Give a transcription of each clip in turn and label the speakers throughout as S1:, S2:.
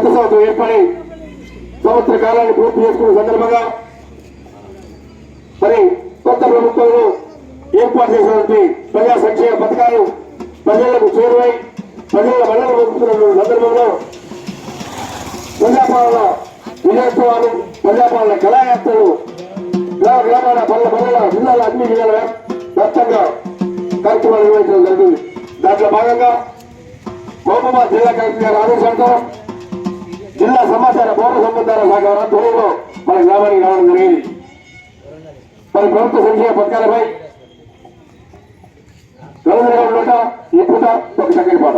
S1: కొత్త సంవత్సరం ఏర్పడి సంవత్సర కాలాన్ని పూర్తి చేసుకున్న సందర్భంగా మరి కొత్త ప్రభుత్వంలో ఏర్పాటు చేసినటువంటి ప్రజా సంక్షేమ పథకాలు ప్రజలకు చేరువై ప్రజల మన్నలు పొందుతున్న సందర్భంలో ప్రజాపాలన విజయోత్సవాలు ప్రజాపాలన కళాయాత్రలు గ్రామ గ్రామాల పల్ల పల్లెల జిల్లాల అన్ని జిల్లాల వ్యాప్తంగా కార్యక్రమాలు నిర్వహించడం జరిగింది దాంట్లో భాగంగా మహబూబాద్ జిల్లా కలెక్టర్ గారి ఆదేశాలతో జిల్లా సమాచార పౌర సంబంధాల శాఖ ఆధ్వర్యంలో మన గ్రామానికి రావడం జరిగింది. మరి ప్రభుత్వ సంక్షేమ పథకాలపై గవర్నర్ నోట ఈ పూట ఒక చక్కని పాట.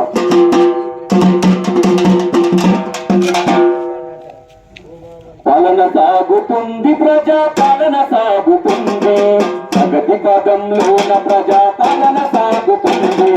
S2: పాలన సాగుతుంది ప్రజా పాలన సాగుతుంది. ప్రగతి పదంలోన ప్రజా పాలన సాగుతుంది.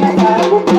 S2: Música